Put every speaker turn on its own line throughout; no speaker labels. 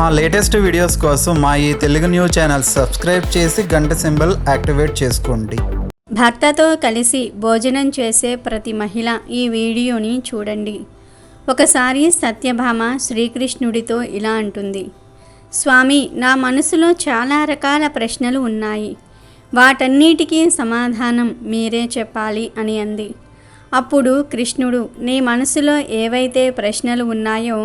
మా latest videos కోసం మా ఈ తెలుగు న్యూస్ ఛానల్ సబ్స్క్రైబ్ చేసి గంట సింబల్ యాక్టివేట్ చేసుకోండి.
భర్తతో కలిసి భోజనం చేసే ప్రతి మహిళ ఈ వీడియోని చూడండి. ఒకసారి సత్యభామ శ్రీకృష్ణుడితో ఇలా అంటుంది. స్వామి నా మనసులో చాలా రకాల ప్రశ్నలు ఉన్నాయి. వాటన్నిటికీ సమాధానం మీరే చెప్పాలి అని అంది. అప్పుడు కృష్ణుడు నీ మనసులో ఏవైతే ప్రశ్నలు ఉన్నాయో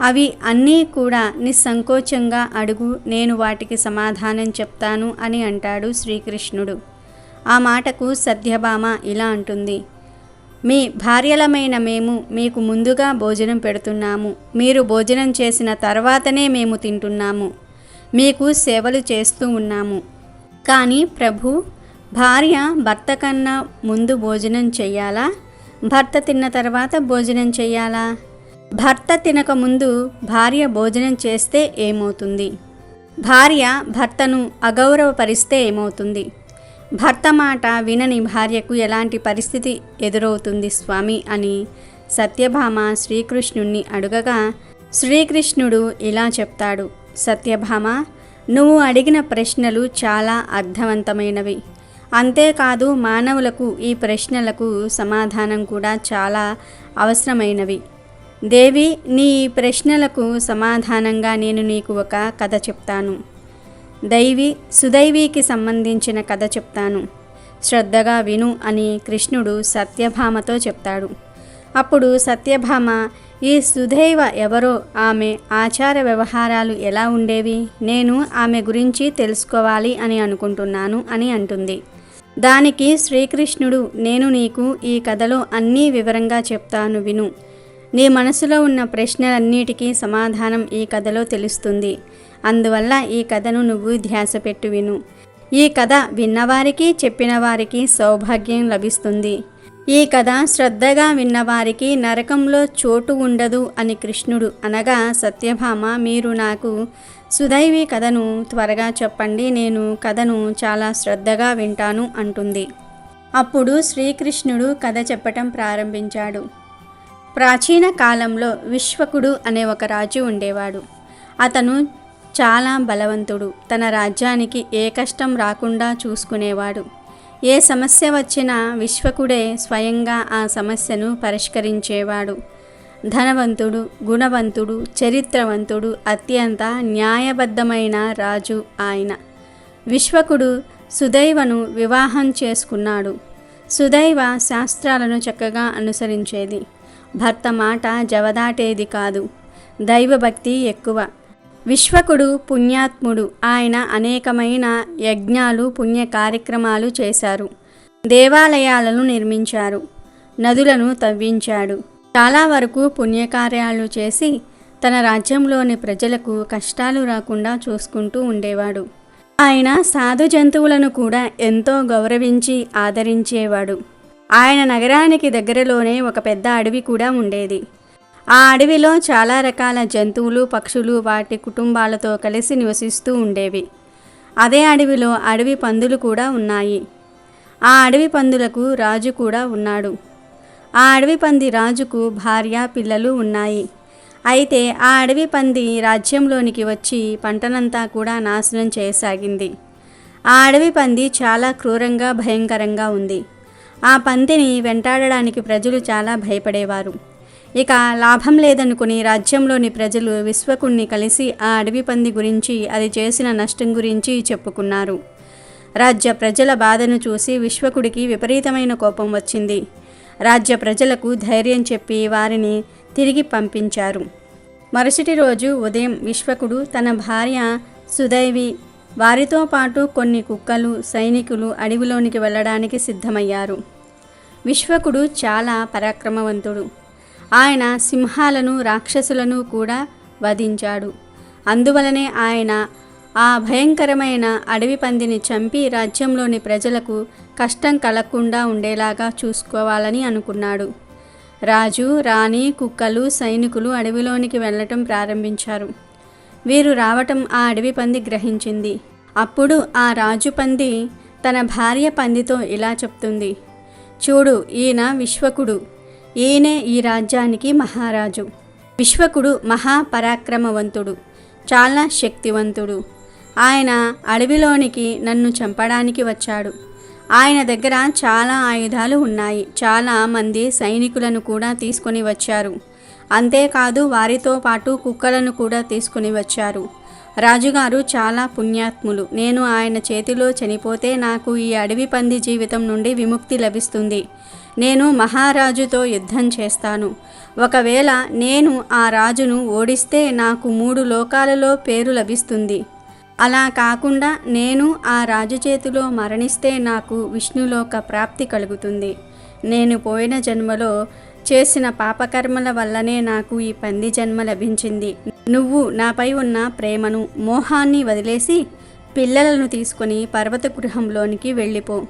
అవి అన్నీ కూడా నిస్సంకోచంగా అడుగు నేను వాటికి సమాధానం చెప్తాను అని అంటాడు శ్రీకృష్ణుడు. ఆ మాటకు సత్యభామ ఇలా అంటుంది మీ భార్యలమైన మేము మీకు ముందుగా భోజనం పెడుతున్నాము. మీరు భోజనం చేసిన తర్వాతనే మేము తింటున్నాము. మీకు సేవలు చేస్తూ ఉన్నాము. కానీ ప్రభు భార్య భర్త కన్నా ముందు భోజనం చెయ్యాలా? భర్త తిన్న తర్వాత భోజనం చెయ్యాలా? భర్త తినకముందు భార్య భోజనం చేస్తే ఏమవుతుంది? భార్య భర్తను అగౌరవపరిస్తే ఏమవుతుంది? భర్త మాట వినని భార్యకు ఎలాంటి పరిస్థితి ఎదురవుతుంది స్వామి అని సత్యభామ శ్రీకృష్ణుణ్ణి అడుగగా శ్రీకృష్ణుడు ఇలా చెప్తాడు. సత్యభామ నువ్వు అడిగిన ప్రశ్నలు చాలా అర్థవంతమైనవి. అంతేకాదు మానవులకు ఈ ప్రశ్నలకు సమాధానం కూడా చాలా అవసరమైనవి. దేవి నీ ఈ ప్రశ్నలకు సమాధానంగా నేను నీకు ఒక కథ చెప్తాను. దైవి సుదైవీకి సంబంధించిన కథ చెప్తాను. శ్రద్ధగా విను అని కృష్ణుడు సత్యభామతో చెప్తాడు. అప్పుడు సత్యభామ ఈ సుదైవ ఎవరో? ఆమె ఆచార వ్యవహారాలు ఎలా ఉండేవి? నేను ఆమె గురించి తెలుసుకోవాలి అని అనుకుంటున్నాను అని అంటుంది. దానికి శ్రీకృష్ణుడు నేను నీకు ఈ కథలో అన్నీ వివరంగా చెప్తాను విను. నీ మనసులో ఉన్న ప్రశ్నలన్నిటికీ సమాధానం ఈ కథలో తెలుస్తుంది. అందువల్ల ఈ కథను నువ్వు ధ్యాస పెట్టు విను. ఈ కథ విన్నవారికి చెప్పిన వారికి సౌభాగ్యం లభిస్తుంది. ఈ కథ శ్రద్ధగా విన్నవారికి నరకంలో చోటు ఉండదు అని కృష్ణుడు అనగా సత్యభామ మీరు నాకు సుదైవి కథను త్వరగా చెప్పండి నేను కథను చాలా శ్రద్ధగా వింటాను అంటుంది. అప్పుడు శ్రీకృష్ణుడు కథ చెప్పటం ప్రారంభించాడు. ప్రాచీన కాలంలో విశ్వకుడు అనే ఒక రాజు ఉండేవాడు. అతను చాలా బలవంతుడు. తన రాజ్యానికి ఏ కష్టం రాకుండా చూసుకునేవాడు. ఏ సమస్య వచ్చినా విశ్వకుడే స్వయంగా ఆ సమస్యను పరిష్కరించేవాడు. ధనవంతుడు గుణవంతుడు చరిత్రవంతుడు అత్యంత న్యాయబద్ధమైన రాజు ఆయన. విశ్వకుడు సుదైవను వివాహం చేసుకున్నాడు. సుదైవ శాస్త్రాలను చక్కగా అనుసరించేది. భర్త మాట జవదాటేది కాదు. దైవభక్తి ఎక్కువ. విశ్వకుడు పుణ్యాత్ముడు. ఆయన అనేకమైన యజ్ఞాలు పుణ్య కార్యక్రమాలు చేశారు. దేవాలయాలను నిర్మించారు. నదులను తవ్వించాడు. చాలా వరకు పుణ్యకార్యాలు చేసి తన రాజ్యంలోని ప్రజలకు కష్టాలు రాకుండా చూసుకుంటూ ఉండేవాడు. ఆయన సాధు జంతువులను కూడా ఎంతో గౌరవించి ఆదరించేవాడు. ఆయన నగరానికి దగ్గరలోనే ఒక పెద్ద అడవి కూడా ఉండేది. ఆ అడవిలో చాలా రకాల జంతువులు పక్షులు వాటి కుటుంబాలతో కలిసి నివసిస్తూ ఉండేవి. అదే అడవిలో అడవి పందులు కూడా ఉన్నాయి. ఆ అడవి పందులకు రాజు కూడా ఉన్నాడు. ఆ అడవి పంది రాజుకు భార్య పిల్లలు ఉన్నాయి. అయితే ఆ అడవి పంది రాజ్యంలోనికి వచ్చి పంటనంతా కూడా నాశనం చేయసాగింది. ఆ అడవి పంది చాలా క్రూరంగా భయంకరంగా ఉంది. ఆ పందిని వెంటాడడానికి ప్రజలు చాలా భయపడేవారు. ఇక లాభం లేదనుకుని రాజ్యంలోని ప్రజలు విశ్వకుణ్ణి కలిసి ఆ అడవి పంది గురించి అది చేసిన నష్టం గురించి చెప్పుకున్నారు. రాజ్య ప్రజల బాధను చూసి విశ్వకుడికి విపరీతమైన కోపం వచ్చింది. రాజ్య ప్రజలకు ధైర్యం చెప్పి వారిని తిరిగి పంపించారు. మరుసటి రోజు ఉదయం విశ్వకుడు తన భార్య సుదైవి వారితో పాటు కొన్ని కుక్కలు సైనికులు అడవిలోనికి వెళ్ళడానికి సిద్ధమయ్యారు. విశ్వకుడు చాలా పరాక్రమవంతుడు. ఆయన సింహాలను రాక్షసులను కూడా వధించాడు. అందువలనే ఆయన ఆ భయంకరమైన అడవి పందిని చంపి రాజ్యంలోని ప్రజలకు కష్టం కలగకుండా ఉండేలాగా చూసుకోవాలని అనుకున్నాడు. రాజు రాణి కుక్కలు సైనికులు అడవిలోనికి వెళ్ళటం ప్రారంభించారు. వీరు రావటం ఆ అడవి పంది గ్రహించింది. అప్పుడు ఆ రాజు పంది తన భార్య పందితో ఇలా చెప్తుంది. చూడు ఈయన విశ్వకుడు. ఈయనే ఈ రాజ్యానికి మహారాజు. విశ్వకుడు మహాపరాక్రమవంతుడు చాలా శక్తివంతుడు. ఆయన అడవిలోనికి నన్ను చంపడానికి వచ్చాడు. ఆయన దగ్గర చాలా ఆయుధాలు ఉన్నాయి. చాలా మంది సైనికులను కూడా తీసుకొని వచ్చారు. అంతేకాదు వారితో పాటు కుక్కలను కూడా తీసుకొని వచ్చారు. రాజుగారు చాలా పుణ్యాత్ములు. నేను ఆయన చేతిలో చనిపోతే నాకు ఈ అడవి పంది జీవితం నుండి విముక్తి లభిస్తుంది. నేను మహారాజుతో యుద్ధం చేస్తాను. ఒకవేళ నేను ఆ రాజును ఓడిస్తే నాకు మూడు లోకాలలో పేరు లభిస్తుంది. అలా కాకుండా నేను ఆ రాజు చేతిలో మరణిస్తే నాకు విష్ణులోక ప్రాప్తి కలుగుతుంది. నేను పోయిన జన్మలో చేసిన పాపకర్మల వల్లనే నాకు ఈ పంది జన్మ లభించింది. నువ్వు నాపై ఉన్న ప్రేమను మోహాన్ని వదిలేసి పిల్లలను తీసుకొని పర్వత గృహంలోనికి వెళ్ళిపో.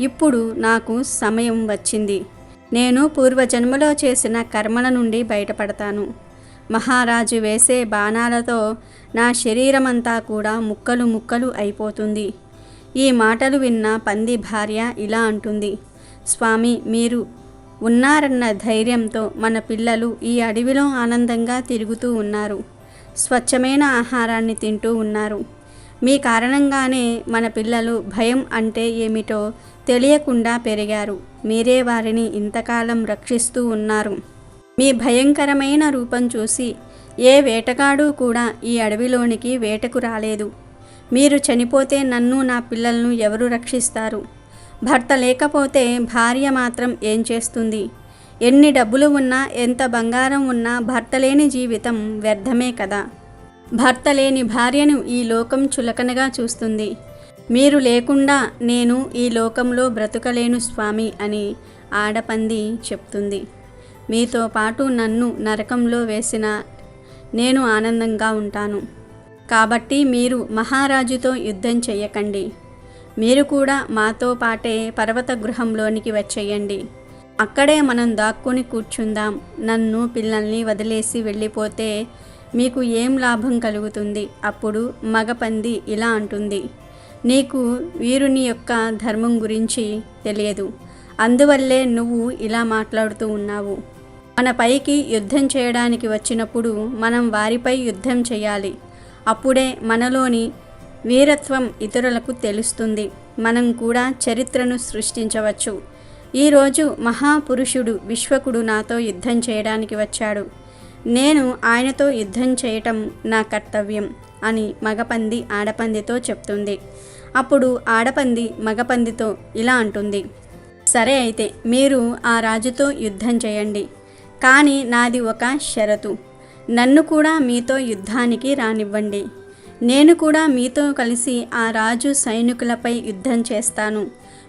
ఇప్పుడు నాకు సమయం వచ్చింది. నేను పూర్వజన్మలో చేసిన కర్మల నుండి బయటపడతాను. మహారాజు వేసే బాణాలతో నా శరీరమంతా కూడా ముక్కలు ముక్కలు అయిపోతుంది. ఈ మాటలు విన్న పంది భార్య ఇలా అంటుంది. స్వామి మీరు ఉన్నారన్న ధైర్యంతో మన పిల్లలు ఈ అడవిలో ఆనందంగా తిరుగుతూ ఉన్నారు. స్వచ్ఛమైన ఆహారాన్ని తింటూ ఉన్నారు. మీ కారణంగానే మన పిల్లలు భయం అంటే ఏమిటో తెలియకుండా పెరిగారు. మీరే వారిని ఇంతకాలం రక్షిస్తూ ఉన్నారు. మీ భయంకరమైన రూపం చూసి ఏ వేటగాడు కూడా ఈ అడవిలోనికి వేటకు రాలేదు. మీరు చనిపోతే నన్ను నా పిల్లలను ఎవరు రక్షిస్తారు? భర్త లేకపోతే భార్య మాత్రం ఏం చేస్తుంది? ఎన్ని డబ్బులు ఉన్నా ఎంత బంగారం ఉన్నా భర్త లేని జీవితం వ్యర్థమే కదా. భర్త లేని భార్యను ఈ లోకం చులకనగా చూస్తుంది. మీరు లేకుండా నేను ఈ లోకంలో బ్రతుకలేను స్వామి అని ఆడపంది చెప్తుంది. మీతో పాటు నన్ను నరకంలో వేసిన నేను ఆనందంగా ఉంటాను. కాబట్టి మీరు మహారాజుతో యుద్ధం చెయ్యకండి. మీరు కూడా మాతో పాటే పర్వత గృహంలోనికి వచ్చేయండి. అక్కడే మనం దాక్కుని కూర్చుందాం. నన్ను పిల్లల్ని వదిలేసి వెళ్ళిపోతే మీకు ఏం లాభం కలుగుతుంది? అప్పుడు మగపంది ఇలా అంటుంది. నీకు వీరుని యొక్క ధర్మం గురించి తెలియదు. అందువల్లే నువ్వు ఇలా మాట్లాడుతూ ఉన్నావు. మన పైకి యుద్ధం చేయడానికి వచ్చినప్పుడు మనం వారిపై యుద్ధం చేయాలి. అప్పుడే మనలోని వీరత్వం ఇతరులకు తెలుస్తుంది. మనం కూడా చరిత్రను సృష్టించవచ్చు. ఈరోజు మహాపురుషుడు విశ్వకుడు నాతో యుద్ధం చేయడానికి వచ్చాడు. నేను ఆయనతో యుద్ధం చేయటం నా కర్తవ్యం అని మగపంది ఆడపందితో చెప్తుంది. అప్పుడు ఆడపంది మగపందితో ఇలా అంటుంది. సరే అయితే మీరు ఆ రాజుతో యుద్ధం చేయండి. కానీ నాది ఒక షరతు. నన్ను కూడా మీతో యుద్ధానికి రానివ్వండి. నేను కూడా మీతో కలిసి ఆ రాజు సైనికులపై యుద్ధం చేస్తాను.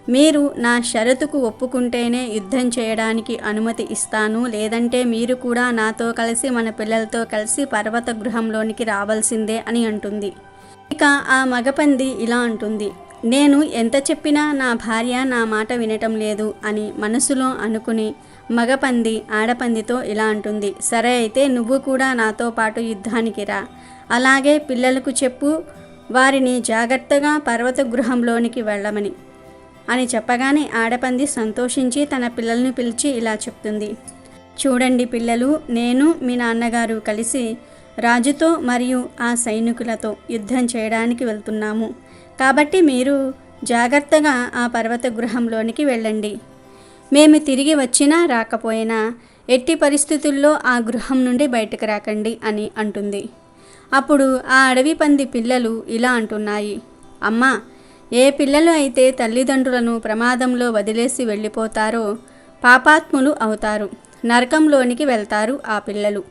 మీరు నా షరతుకు ఒప్పుకుంటేనే యుద్ధం చేయడానికి అనుమతి ఇస్తాను. లేదంటే మీరు కూడా నాతో కలిసి మన పిల్లలతో కలిసి పర్వత గృహంలోనికి రావాల్సిందే అని అంటుంది. ఇక ఆ మగపంది ఇలా అంటుంది. నేను ఎంత చెప్పినా నా భార్య నా మాట వినటం లేదు అని మనసులో అనుకుని మగపంది ఆడపందితో ఇలా అంటుంది సరే అయితే నువ్వు కూడా నాతో పాటు యుద్ధానికి రా. అలాగే పిల్లలకు చెప్పు వారిని జాగ్రత్తగా పర్వత గృహంలోనికి వెళ్ళమని అని చెప్పగానే ఆడపంది సంతోషించి తన పిల్లల్ని పిలిచి ఇలా చెప్తుంది చూడండి పిల్లలు నేను మీ నాన్నగారు కలిసి రాజుతో మరియు ఆ సైనికులతో యుద్ధం చేయడానికి వెళ్తున్నాము. కాబట్టి మీరు జాగ్రత్తగా ఆ పర్వత గృహంలోనికి వెళ్ళండి. మేము తిరిగి వచ్చినా రాకపోయినా ఎట్టి పరిస్థితుల్లో ఆ గృహం నుండి బయటకు రాకండి అని అంటుంది. అప్పుడు ఆ అడవి పంది పిల్లలు ఇలా అంటున్నాయి. అమ్మా ఏ పిల్లలు అయితే తల్లిదండ్రులను ప్రమాదంలో వదిలేసి వెళ్ళిపోతారో పాపాత్ములు అవుతారు. నరకంలోనికి వెళ్తారు ఆ పిల్లలు.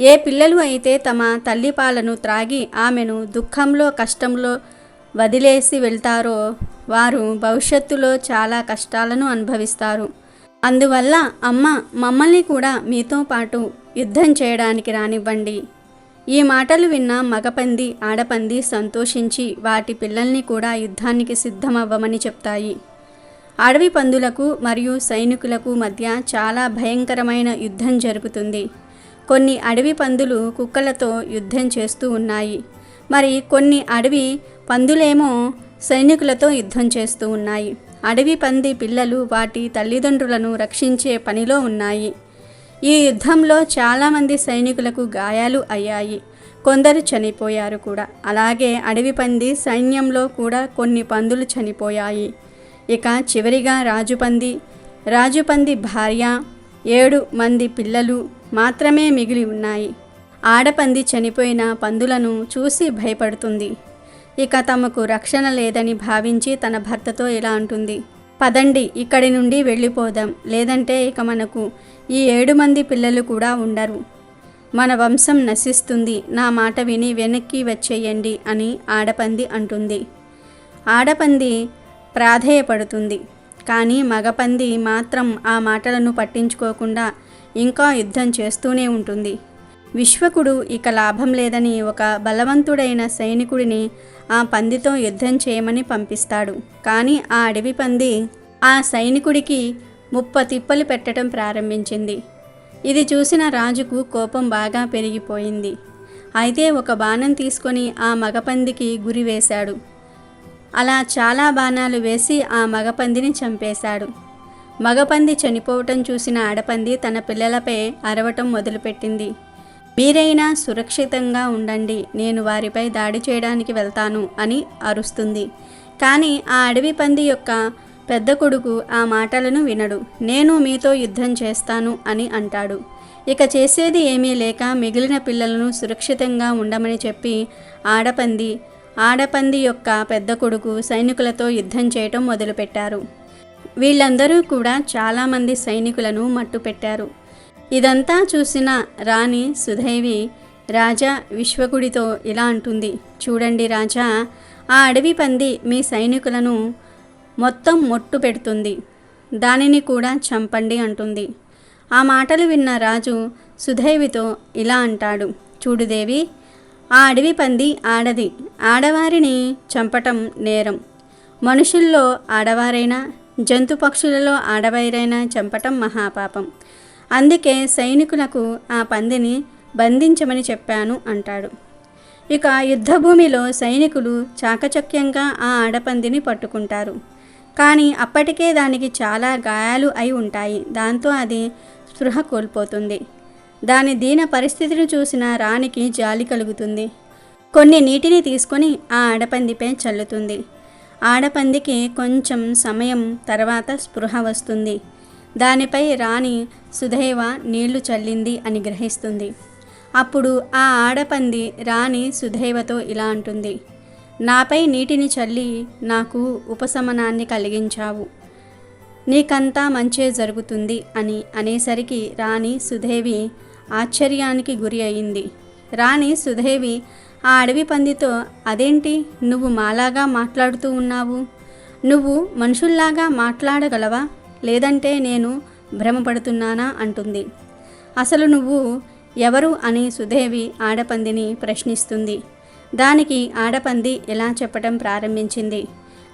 ఏ పిల్లలు అయితే తమ తల్లి పాలను త్రాగి ఆమెను దుఃఖంలో కష్టంలో వదిలేసి వెళ్తారో వారు భవిష్యత్తులో చాలా కష్టాలను అనుభవిస్తారు. అందువల్ల అమ్మ మమ్మల్ని కూడా మీతో పాటు యుద్ధం చేయడానికి రానివ్వండి. ఈ మాటలు విన్న మగపంది ఆడపంది సంతోషించి వాటి పిల్లల్ని కూడా యుద్ధానికి సిద్ధమవ్వమని చెప్తాయి. అడవి పందులకు మరియు సైనికులకు మధ్య చాలా భయంకరమైన యుద్ధం జరుగుతుంది. కొన్ని అడవి పందులు కుక్కలతో యుద్ధం చేస్తూ ఉన్నాయి. మరి కొన్ని అడవి పందులేమో సైనికులతో యుద్ధం చేస్తూ ఉన్నాయి. అడవి పంది పిల్లలు వాటి తల్లిదండ్రులను రక్షించే పనిలో ఉన్నాయి. ఈ యుద్ధంలో చాలామంది సైనికులకు గాయాలు అయ్యాయి. కొందరు చనిపోయారు కూడా. అలాగే అడవి పంది సైన్యంలో కూడా కొన్ని పందులు చనిపోయాయి. ఇక చివరిగా రాజుపంది రాజుపంది భార్య ఏడు మంది పిల్లలు మాత్రమే మిగిలి ఉన్నాయి. ఆడపంది చనిపోయిన పందులను చూసి భయపడుతుంది. ఇక తమకు రక్షణ లేదని భావించి తన భర్తతో ఇలా అంటుంది. పదండి ఇక్కడి నుండి వెళ్ళిపోదాం. లేదంటే ఇక మనకు ఈ ఏడు మంది పిల్లలు కూడా ఉండరు. మన వంశం నశిస్తుంది. నా మాట విని వెనక్కి వచ్చేయండి అని ఆడపంది అంటుంది. ఆడపంది ప్రాధేయపడుతుంది. కానీ మగపంది మాత్రం ఆ మాటలను పట్టించుకోకుండా ఇంకా యుద్ధం చేస్తూనే ఉంటుంది. విశ్వకుడు ఇక లాభం లేదని ఒక బలవంతుడైన సైనికుడిని ఆ పందితో యుద్ధం చేయమని పంపిస్తాడు. కానీ ఆ అడవి పంది ఆ సైనికుడికి ముప్ప తిప్పలు పెట్టడం ప్రారంభించింది. ఇది చూసిన రాజుకు కోపం బాగా పెరిగిపోయింది. అయితే ఒక బాణం తీసుకొని ఆ మగపందికి గురి వేశాడు. అలా చాలా బాణాలు వేసి ఆ మగపందిని చంపేశాడు. మగపంది చనిపోవటం చూసిన ఆడపంది తన పిల్లలపై అరవటం మొదలుపెట్టింది. మీరైనా సురక్షితంగా ఉండండి నేను వారిపై దాడి చేయడానికి వెళ్తాను అని అరుస్తుంది. కానీ ఆ అడవి పంది యొక్క పెద్ద కొడుకు ఆ మాటలను వినడు. నేను మీతో యుద్ధం చేస్తాను అని అంటాడు. ఇక చేసేది ఏమీ లేక మిగిలిన పిల్లలను సురక్షితంగా ఉండమని చెప్పి ఆడపంది ఆడపంది యొక్క పెద్ద కొడుకు సైనికులతో యుద్ధం చేయటం మొదలుపెట్టారు. వీళ్ళందరూ కూడా చాలామంది సైనికులను మట్టుపెట్టారు. ఇదంతా చూసిన రాణి సుధైవి రాజా విశ్వకుడితో ఇలా అంటుంది. చూడండి రాజా ఆ అడవి పంది మీ సైనికులను మొత్తం మొట్టు పెడుతుంది. దానిని కూడా చంపండి అంటుంది. ఆ మాటలు విన్న రాజు సుధైవితో ఇలా అంటాడు. చూడుదేవి ఆ అడవి పంది ఆడది. ఆడవారిని చంపటం నేరం. మనుషుల్లో ఆడవారైనా జంతు పక్షులలో ఆడవారైనా చంపటం మహాపాపం. అందుకే సైనికులకు ఆ పందిని బంధించమని చెప్పాను అంటాడు. ఇక యుద్ధభూమిలో సైనికులు చాకచక్యంగా ఆ ఆడపందిని పట్టుకుంటారు. కానీ అప్పటికే దానికి చాలా గాయాలు అయి ఉంటాయి. దాంతో అది స్పృహ కోల్పోతుంది. దాని దీన పరిస్థితిని చూసిన రాణికి జాలి కలుగుతుంది. కొన్ని నీటిని తీసుకొని ఆ ఆడపందిపై చల్లుతుంది. ఆడపందికి కొంచెం సమయం తర్వాత స్పృహ వస్తుంది. దానిపై రాణి సుధైవ నీళ్ళు చల్లింది అని గ్రహిస్తుంది. అప్పుడు ఆ ఆడపంది రాణి సుధైవతో ఇలా అంటుంది నాపై నీటిని చల్లి నాకు ఉపశమనాన్ని కలిగించావు. నీకంతా మంచే జరుగుతుంది అని అనేసరికి రాణి సుధేవి ఆశ్చర్యానికి గురి అయింది. రాణి సుధేవి ఆ అడవి పందితో అదేంటి నువ్వు మాలాగా మాట్లాడుతూ ఉన్నావు? నువ్వు మనుషుల్లాగా మాట్లాడగలవా? లేదంటే నేను భ్రమపడుతున్నానా అంటుంది. అసలు నువ్వు ఎవరు అని సుదేవి ఆడపందిని ప్రశ్నిస్తుంది. దానికి ఆడపంది ఎలా చెప్పటం ప్రారంభించింది.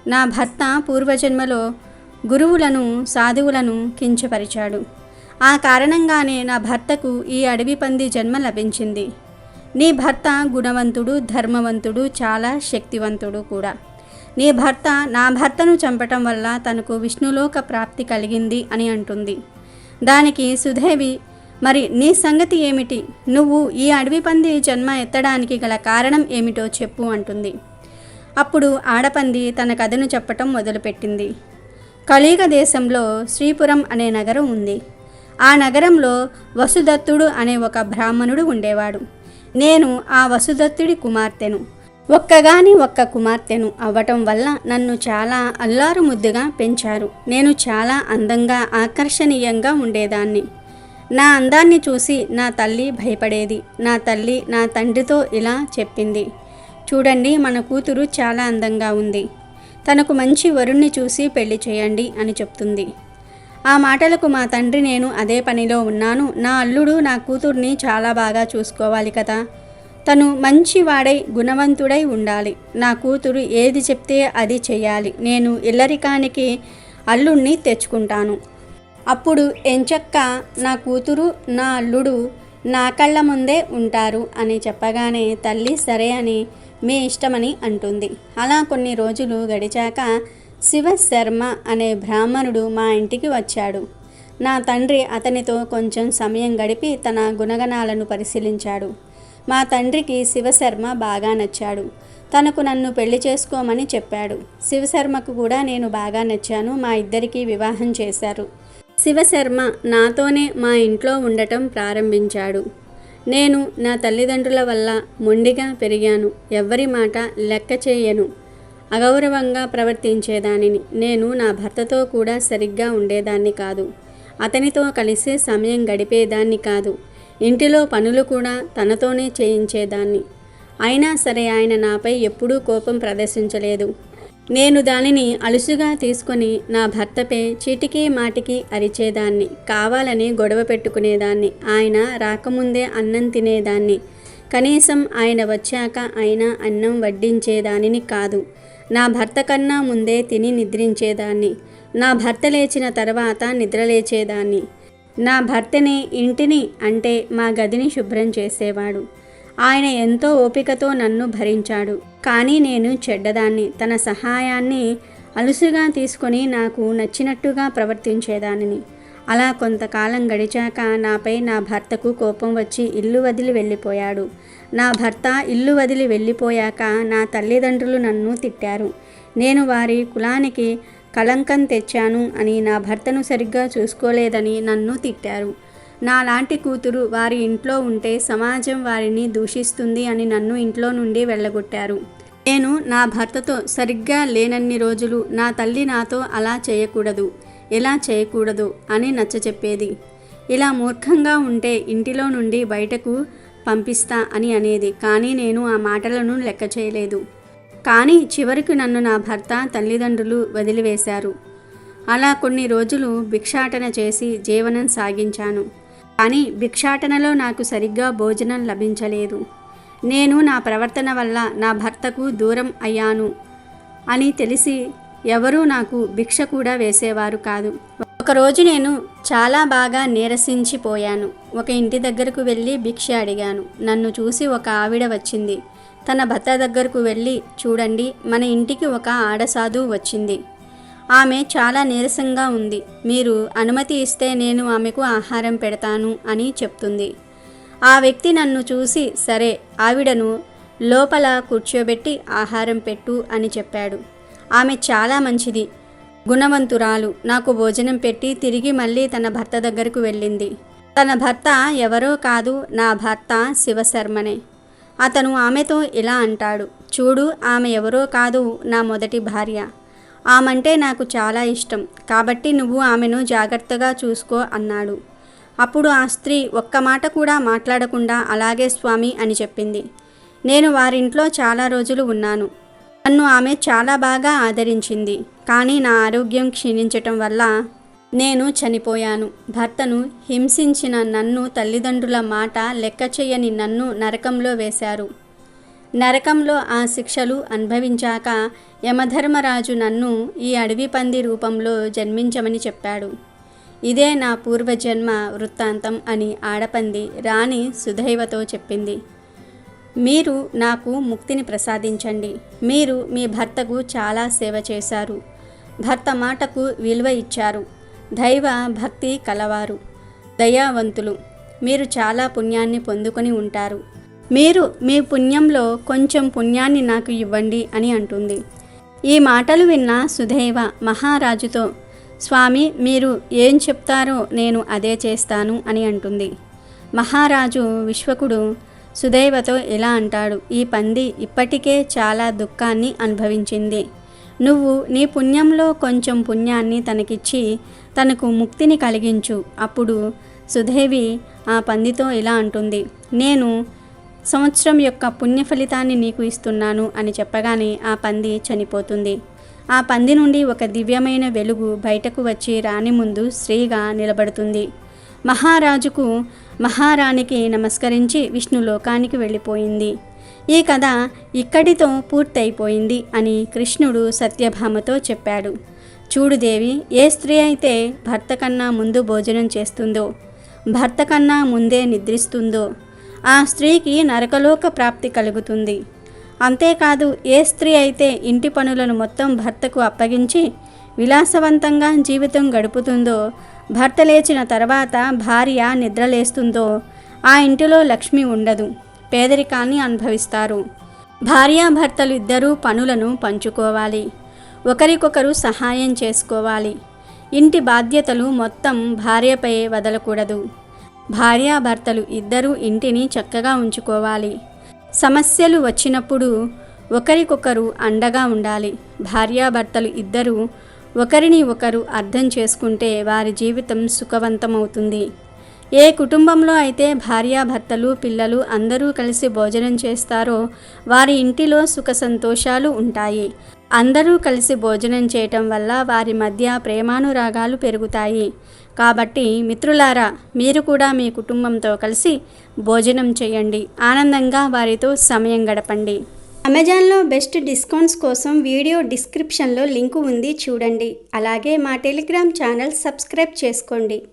నా భర్త పూర్వజన్మలో గురువులను సాధువులను కించపరిచాడు. ఆ కారణంగానే నా భర్తకు ఈ అడవి పంది జన్మ లభించింది. నీ భర్త గుణవంతుడు ధర్మవంతుడు చాలా శక్తివంతుడు కూడా. నీ భర్త నా భర్తను చంపటం వల్ల తనకు విష్ణులోక ప్రాప్తి కలిగింది అని అంటుంది. దానికి సుధేవి మరి నీ సంగతి ఏమిటి? నువ్వు ఈ అడవి పంది జన్మ ఎత్తడానికి గల కారణం ఏమిటో చెప్పు అంటుంది. అప్పుడు ఆడపంది తన కథను చెప్పటం మొదలుపెట్టింది. కలీగ దేశంలో శ్రీపురం అనే నగరం ఉంది. ఆ నగరంలో వసుదత్తుడు అనే ఒక బ్రాహ్మణుడు ఉండేవాడు. నేను ఆ వసుదత్తుడి కుమార్తెను. ఒక్కగాని ఒక్క కుమార్తెను అవ్వటం వల్ల నన్ను చాలా అల్లారు ముద్దుగా పెంచారు. నేను చాలా అందంగా ఆకర్షణీయంగా ఉండేదాన్ని. నా అందాన్ని చూసి నా తల్లి భయపడేది. నా తల్లి నా తండ్రితో ఇలా చెప్పింది. చూడండి మన కూతురు చాలా అందంగా ఉంది. తనకు మంచి వరుణ్ణి చూసి పెళ్ళి చేయండి అని చెప్తుంది. ఆ మాటలకు మా తండ్రి నేను అదే పనిలో ఉన్నాను. నా అల్లుడు నా కూతుర్ని చాలా బాగా చూసుకోవాలి కదా. తను మంచివాడై గుణవంతుడై ఉండాలి. నా కూతురు ఏది చెప్తే అది చేయాలి నేను ఇల్లరికానికి అల్లుణ్ణి తెచ్చుకుంటాను. అప్పుడు ఎంచక్క నా కూతురు నా అల్లుడు నా కళ్ళ ముందే ఉంటారు అని చెప్పగానే తల్లి సరే అని మీ ఇష్టమని అంటుంది. అలా కొన్ని రోజులు గడిచాక శివ శర్మ అనే బ్రాహ్మణుడు మా ఇంటికి వచ్చాడు. నా తండ్రి అతనితో కొంచెం సమయం గడిపి తన గుణగణాలను పరిశీలించాడు. మా తండ్రికి శివశర్మ బాగా నచ్చాడు. తనకు నన్ను పెళ్ళి చేసుకోమని చెప్పాడు. శివశర్మకు కూడా నేను బాగా నచ్చాను. మా ఇద్దరికీ వివాహం చేశారు. శివశర్మ నాతోనే మా ఇంట్లో ఉండటం ప్రారంభించాడు. నేను నా తల్లిదండ్రుల వల్ల మొండిగా పెరిగాను. ఎవ్వరి మాట లెక్క చేయను. అగౌరవంగా ప్రవర్తించేదానిని. నేను నా భర్తతో కూడా సరిగ్గా ఉండేదాన్ని కాదు. అతనితో కలిసి సమయం గడిపేదాన్ని కాదు. ఇంటిలో పనులు కూడా తనతోనే చేయించేదాన్ని. అయినా సరే ఆయన నాపై ఎప్పుడూ కోపం ప్రదర్శించలేదు. నేను దానిని అలుసుగా తీసుకొని నా భర్తపై చీటికి మాటికి అరిచేదాన్ని. కావాలని గొడవ పెట్టుకునేదాన్ని. ఆయన రాకముందే అన్నం తినేదాన్ని. కనీసం ఆయన వచ్చాక అయినా అన్నం వడ్డించేదానిని కాదు. నా భర్త కన్నా ముందే తిని నిద్రించేదాన్ని. నా భర్త లేచిన తర్వాత నిద్రలేచేదాన్ని. నా భర్తనే ఇంటిని అంటే మా గదిని శుభ్రం చేసేవాడు. ఆయన ఎంతో ఓపికతో నన్ను భరించాడు. కానీ నేను చెడ్డదాన్ని. తన సహాయాన్ని అలుసుగా తీసుకొని నాకు నచ్చినట్టుగా ప్రవర్తించేదానిని. అలా కొంతకాలం గడిచాక నాపై నా భర్తకు కోపం వచ్చి ఇల్లు వదిలి వెళ్ళిపోయాడు. నా భర్త ఇల్లు వదిలి వెళ్ళిపోయాక నా తల్లిదండ్రులు నన్ను తిట్టారు. నేను వారి కులానికి కళంకం తెచ్చాను అని నా భర్తను సరిగ్గా చూసుకోలేదని నన్ను తిట్టారు. నాలాంటి కూతురు వారి ఇంట్లో ఉంటే సమాజం వారిని దూషిస్తుంది అని నన్ను ఇంట్లో నుండి వెళ్ళగొట్టారు. నేను నా భర్తతో సరిగ్గా లేనన్ని రోజులు నా తల్లి నాతో అలా చేయకూడదు ఇలా చేయకూడదు అని నచ్చచెప్పేది ఇలా మూర్ఖంగా ఉంటే ఇంటిలో నుండి బయటకు పంపిస్తా అని అనేది కానీ నేను ఆ మాటలను లెక్క చేయలేదు. కానీ చివరికి నన్ను నా భర్త తల్లిదండ్రులు వదిలివేశారు. అలా కొన్ని రోజులు భిక్షాటన చేసి జీవనం సాగించాను. కానీ భిక్షాటనలో నాకు సరిగ్గా భోజనం లభించలేదు. నేను నా ప్రవర్తన వల్ల నా భర్తకు దూరం అయ్యాను అని తెలిసి ఎవరూ నాకు భిక్ష కూడా వేసేవారు కాదు. ఒకరోజు నేను చాలా బాగా నీరసించిపోయాను. ఒక ఇంటి దగ్గరకు వెళ్ళి భిక్ష అడిగాను. నన్ను చూసి ఒక ఆవిడ వచ్చింది. తన భర్త దగ్గరకు వెళ్ళి చూడండి మన ఇంటికి ఒక ఆడసాధువు వచ్చింది. ఆమె చాలా నీరసంగా ఉంది. మీరు అనుమతి ఇస్తే నేను ఆమెకు ఆహారం పెడతాను అని చెప్తుంది. ఆ వ్యక్తి నన్ను చూసి సరే ఆవిడను లోపల కూర్చోబెట్టి ఆహారం పెట్టు అని చెప్పాడు. ఆమె చాలా మంచిది. గుణవంతురాలు. నాకు భోజనం పెట్టి తిరిగి మళ్ళీ తన భర్త దగ్గరకు వెళ్ళింది. తన భర్త ఎవరో కాదు నా భర్త శివశర్మనే. అతను ఆమెతో ఇలా అంటాడు చూడు ఆమె ఎవరో కాదు నా మొదటి భార్య. ఆమంటే నాకు చాలా ఇష్టం కాబట్టి నువ్వు ఆమెను జాగ్రత్తగా చూసుకో అన్నాడు. అప్పుడు ఆ స్త్రీ ఒక్క మాట కూడా మాట్లాడకుండా అలాగే స్వామి అని చెప్పింది. నేను వారింట్లో చాలా రోజులు ఉన్నాను. నన్ను ఆమె చాలా బాగా ఆదరించింది కానీ నా ఆరోగ్యం క్షీణించటం వల్ల నేను చనిపోయాను. భర్తను హింసించిన నన్ను తల్లిదండ్రుల మాట లెక్క చేయని నన్ను నరకంలో వేశారు. నరకంలో ఆ శిక్షలు అనుభవించాక యమధర్మరాజు నన్ను ఈ అడవి పంది రూపంలో జన్మించమని చెప్పాడు. ఇదే నా పూర్వజన్మ వృత్తాంతం అని ఆడపంది రాణి సుధైవతో చెప్పింది. మీరు నాకు ముక్తిని ప్రసాదించండి. మీరు మీ భర్తకు చాలా సేవ చేశారు. భర్త మాటకు విలువ ఇచ్చారు. దైవ భక్తి కలవారు. దయావంతులు. మీరు చాలా పుణ్యాన్ని పొందుకొని ఉంటారు. మీరు మీ పుణ్యంలో కొంచెం పుణ్యాన్ని నాకు ఇవ్వండి అని అంటుంది. ఈ మాటలు విన్న సుధైవ మహారాజుతో స్వామి మీరు ఏం చెప్తారో నేను అదే చేస్తాను అని అంటుంది. మహారాజు విశ్వకుడు సుదైవతో ఇలా అంటాడు ఈ పంది ఇప్పటికే చాలా దుఃఖాన్ని అనుభవించింది. నువ్వు నీ పుణ్యంలో కొంచెం పుణ్యాన్ని తనకిచ్చి తనకు ముక్తిని కలిగించు. అప్పుడు సుధేవి ఆ పందితో ఇలా అంటుంది నేను సంవత్సరం యొక్క పుణ్య ఫలితాన్ని నీకు ఇస్తున్నాను అని చెప్పగానే ఆ పంది చనిపోతుంది. ఆ పంది నుండి ఒక దివ్యమైన వెలుగు బయటకు వచ్చి రాణి ముందు స్త్రీగా నిలబడుతుంది. మహారాజుకు మహారాణికి నమస్కరించి విష్ణు లోకానికి వెళ్ళిపోయింది. ఈ కథ ఇక్కడితో పూర్తయిపోయింది అని కృష్ణుడు సత్యభామతో చెప్పాడు. చూడు దేవి ఏ స్త్రీ అయితే భర్త కన్నా ముందు భోజనం చేస్తుందో భర్త కన్నా ముందే నిద్రిస్తుందో ఆ స్త్రీకి నరకలోక ప్రాప్తి కలుగుతుంది. అంతేకాదు ఏ స్త్రీ అయితే ఇంటి పనులను మొత్తం భర్తకు అప్పగించి విలాసవంతంగా జీవితం గడుపుతుందో భర్త లేచిన తర్వాత భార్య నిద్రలేస్తుందో ఆ ఇంటిలో లక్ష్మి ఉండదు పేదరికాన్ని అనుభవిస్తారు. భార్యాభర్తలు ఇద్దరూ పనులను పంచుకోవాలి. ఒకరికొకరు సహాయం చేసుకోవాలి. ఇంటి బాధ్యతలు మొత్తం భార్యపై వదలకూడదు. భార్యాభర్తలు ఇద్దరూ ఇంటిని చక్కగా ఉంచుకోవాలి. సమస్యలు వచ్చినప్పుడు ఒకరికొకరు అండగా ఉండాలి. భార్యాభర్తలు ఇద్దరూ ఒకరిని ఒకరు అర్థం చేసుకుంటే వారి జీవితం సుఖవంతమవుతుంది. ఏ కుటుంబంలో అయితే భార్యాభర్తలు పిల్లలు అందరూ కలిసి భోజనం చేస్తారో వారి ఇంటిలో సుఖ సంతోషాలు ఉంటాయి. అందరూ కలిసి భోజనం చేయటం వల్ల వారి మధ్య ప్రేమానురాగాలు పెరుగుతాయి. కాబట్టి మిత్రులారా మీరు కూడా మీ కుటుంబంతో కలిసి భోజనం చేయండి. ఆనందంగా వారితో సమయం గడపండి. అమెజాన్లో బెస్ట్ డిస్కౌంట్స్ కోసం వీడియో డిస్క్రిప్షన్లో లింకు ఉంది చూడండి. అలాగే మా టెలిగ్రామ్ ఛానల్ సబ్స్క్రైబ్ చేసుకోండి.